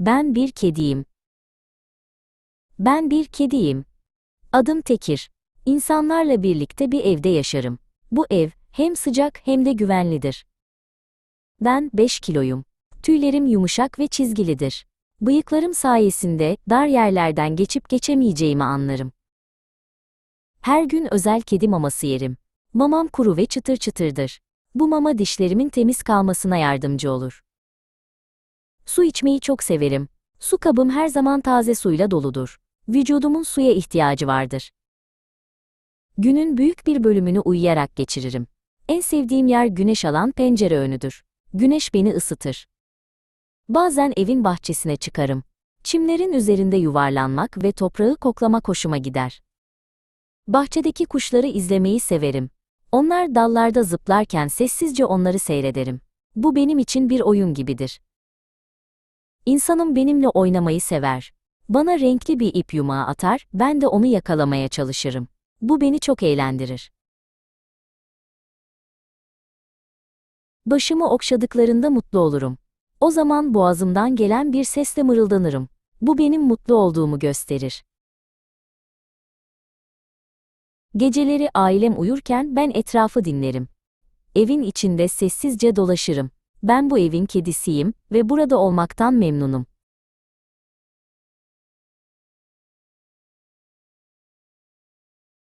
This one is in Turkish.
Ben bir kediyim. Ben bir kediyim. Adım Tekir. İnsanlarla birlikte bir evde yaşarım. Bu ev hem sıcak hem de güvenlidir. Ben 5 kiloyum. Tüylerim yumuşak ve çizgilidir. Bıyıklarım sayesinde dar yerlerden geçip geçemeyeceğimi anlarım. Her gün özel kedi maması yerim. Mamam kuru ve çıtır çıtırdır. Bu mama dişlerimin temiz kalmasına yardımcı olur. Su içmeyi çok severim. Su kabım her zaman taze suyla doludur. Vücudumun suya ihtiyacı vardır. Günün büyük bir bölümünü uyuyarak geçiririm. En sevdiğim yer güneş alan pencere önüdür. Güneş beni ısıtır. Bazen evin bahçesine çıkarım. Çimlerin üzerinde yuvarlanmak ve toprağı koklamak hoşuma gider. Bahçedeki kuşları izlemeyi severim. Onlar dallarda zıplarken sessizce onları seyrederim. Bu benim için bir oyun gibidir. İnsanım benimle oynamayı sever. Bana renkli bir ip yumağı atar, ben de onu yakalamaya çalışırım. Bu beni çok eğlendirir. Başımı okşadıklarında mutlu olurum. O zaman boğazımdan gelen bir sesle mırıldanırım. Bu benim mutlu olduğumu gösterir. Geceleri ailem uyurken ben etrafı dinlerim. Evin içinde sessizce dolaşırım. Ben bu evin kedisiyim ve burada olmaktan memnunum.